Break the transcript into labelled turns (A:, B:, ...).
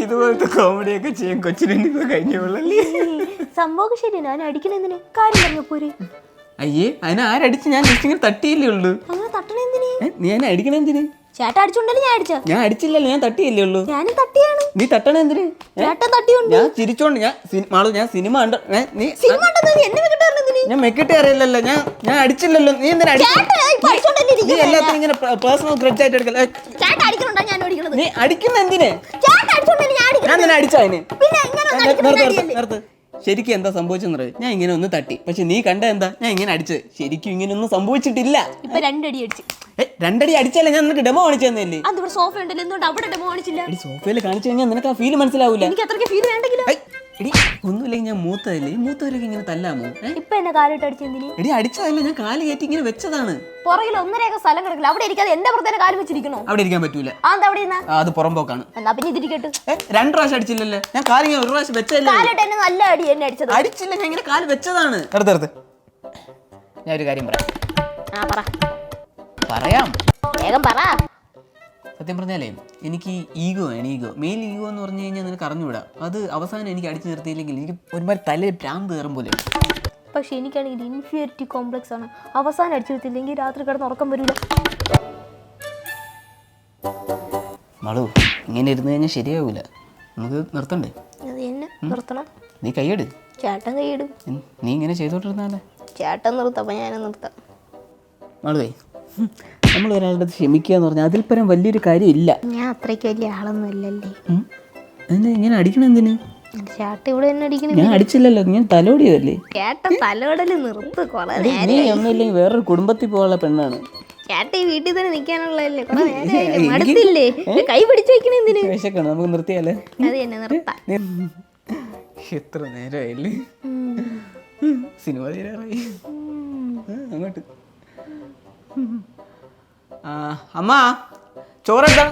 A: ഇതുപോലത്തെ കോമഡിയൊക്കെ ചെയ്യാൻ കൊച്ചിനെ കഴിഞ്ഞോളല്ലേ
B: സംഭവം ശരി ഞാൻ അടിക്കണെന്തിന് കാര്യം പറഞ്ഞ പോരെ.
A: അയ്യേ അതിനെ ആരടിച്ച് ഞാൻ ജസ്റ്റ് ഇങ്ങനെ തട്ടിയില്ലേ ഉള്ളൂ?
B: അങ്ങനെ തട്ടണെന്തിന്
A: നീ എന്നെ അടിക്കണെന്തിന്
B: ചേട്ടൻ അടിച്ചുണ്ടല്ലോ ഞാൻ അടിച്ചോ?
A: ഞാൻ അടിച്ചില്ലല്ലോ ഞാൻ തട്ടിയില്ലേ ഉള്ളൂ?
B: ഞാനും തട്ടിയാണ്
A: നീ
B: തട്ടണ എന്തിന്?
A: ഞാൻ ചിരിച്ചോണ്ട് ഞാൻ മാളു ഞാൻ സിനിമ കണ്ട നീ ഞാൻ മെക്കിട്ട് അറിയില്ലല്ലോ. ഞാൻ ഞാൻ അടിച്ചില്ലല്ലോ. നീ എന്തിനാ നീ എല്ലാത്തിനും ഇങ്ങനെ പേഴ്സണൽ ഗ്രഡ്ജ് ആയിട്ട്
B: എടുക്കല്ലേ
A: നീ അടിക്കുന്ന എന്തിനെ?
B: ഞാൻ
A: നിന്നെ അടിച്ചതിന് നിർത്ത് നിർത്ത്. ശരിക്കും എന്താ സംഭവിച്ചെന്ന് അറിയോ? ഞാൻ ഇങ്ങനെ ഒന്ന് തട്ടി. പക്ഷെ നീ കണ്ട എന്താ? ഞാൻ ഇങ്ങനെ അടിച്ചത് ശരിക്കും ഇങ്ങനെ ഒന്നും സംഭവിച്ചിട്ടില്ല.
B: ഇപ്പൊ രണ്ടടി അടിച്ച്.
A: ഏ, രണ്ടടി അടിച്ചല്ലേ ഞാൻ നിനക്ക് ഡെമോ കാണിച്ചു തന്നെയല്ലേ
B: അത് ഇവിടെ സോഫ ഉണ്ടല്ലോ. എന്തുകൊണ്ട് അവിടെ ഡെമോ കാണിച്ചില്ല?
A: സോഫയിൽ കാണിച്ചു കഴിഞ്ഞാൽ നിനക്ക് ആ ഫീൽ മനസ്സിലാവില്ല
B: എനിക്ക് അത്രയ്ക്ക് ഫീൽ വേണ്ടെങ്കിലോ?
A: എടി ഒന്നുമില്ലെങ്കിൽ ഞാൻ മൂത്തതല്ലേ? ഈ മൂത്തവരൊക്കെ ഇങ്ങനെ തല്ലാമോ? ഏ?
B: ഇപ്പൊ എന്നെ കാലിട്ട് അടിച്ചെന്തിന്
A: എടി അടിച്ചതല്ല ഞാൻ കാൽ കയറ്റി ഇങ്ങനെ വെച്ചതാണ്.
B: പുറകിൽ ഒന്നരയൊക്കെ സ്ഥലം കിടക്കില്ല അവിടെ ഇരിക്കാതെ എന്റെ പുറത്തേക്ക് കാൽ വെച്ചിരിക്കണോ?
A: അവിടെ ഇരിക്കാൻ പറ്റൂല.
B: ആ എന്താ അവിടെ ഇരുന്നാ?
A: ആ, അത് പുറമ്പോക്കാണ്
B: എന്നാ പിന്നെ ഇതിരിക്കട്ട്
A: ഏ, രണ്ട് പ്രാവശ്യം അടിച്ചില്ലല്ലേ? ഞാൻ കാലിങ്ങനെ ഒരു പ്രാവശ്യം വെച്ചല്ലേ
B: കാലിട്ട് എന്നെ നല്ല അടി എന്നെ അടിച്ചത്.
A: അടിച്ചില്ല ഞാൻ ഇങ്ങനെ കാൽ വെച്ചതാണ്. എടുത്ത് എടുത്ത് ഞാൻ ഒരു കാര്യം പറയാം.
B: ആ പറ.
A: പറയാം.
B: വേഗം പറ.
A: സത്യം പറഞ്ഞാലേ എനിക്ക് ഈഗോ ആണ് ഈഗോ. മെയിൻ ഈഗോ എന്ന് പറഞ്ഞു കഴിഞ്ഞാൽ നിനക്ക് അറിഞ്ഞുവിടാം അത് അവസാനം എനിക്ക് അടിച്ചു നിർത്തിയില്ലെങ്കിൽ എനിക്ക് ഒരുപാട് തലയിൽ ഭ്രാന്ത് കയറും പോലെ.
B: പക്ഷെ എനിക്കാണെങ്കിൽ ഇൻഫീരിയറിറ്റി കോംപ്ലക്സ് ആണ്. അവസാനം അടിച്ചു നിർത്തിയില്ലെങ്കിൽ രാത്രി കിടന്ന് ഉറക്കം വരില്ല
A: മളു ഇങ്ങനെ ഇരുന്ന് കഴിഞ്ഞാൽ ശരിയാവൂല. നമുക്ക് നിർത്തണ്ടേ?
B: അത് നിർത്തണം.
A: നീ കൈയ്യട്.
B: ചേട്ടൻ കൈയിടും
A: നീ ഇങ്ങനെ ചെയ്തോണ്ടിരുന്നാലേ.
B: ചേട്ടൻ നിർത്താം ഞാനും നിർത്താം.
A: മളുവേ നമ്മൾ ഒരാളുടെ അടുത്ത് ക്ഷമിക്കുക എന്ന് പറഞ്ഞാൽ അതിൽ പരം വലിയൊരു കാര്യം ഇല്ല
B: ഞാൻ അത്രയ്ക്ക് വലിയ ആളൊന്നും
A: ഇല്ലല്ലേ. ഇങ്ങനെ അടിക്കണം എന്തിന്?
B: ഇവിടെ തന്നെ അടിക്കണം
A: ഞാൻ അടിച്ചില്ലല്ലോ ഞാൻ തലോടിയതല്ലേ?
B: ചേട്ടൻ തലോടൽ നിർത്ത് കൊറേ
A: എടി, നീ ഒന്നുമില്ലെങ്കിൽ വേറൊരു കുടുംബത്തിൽ പോകാനുള്ള പെണ്ണാണ്.
B: ചേട്ടൻ വീട്ടിൽ തന്നെ നിൽക്കാനുള്ളതല്ലേ? കുറെ നേരമായില്ലേ മടുത്തില്ലേ? കൈ പിടിച്ചു വെക്കണ എന്തിന്?
A: വിശക്കണം? നമുക്ക് നിർത്തിയാലേ?
B: അത് തന്നെ നിർത്താം.
A: എത്ര നേരമായില്ലേ സിനിമ തീരാറായി. ആ, അങ്ങോട്ട്. അമ്മ ചോറെത്താ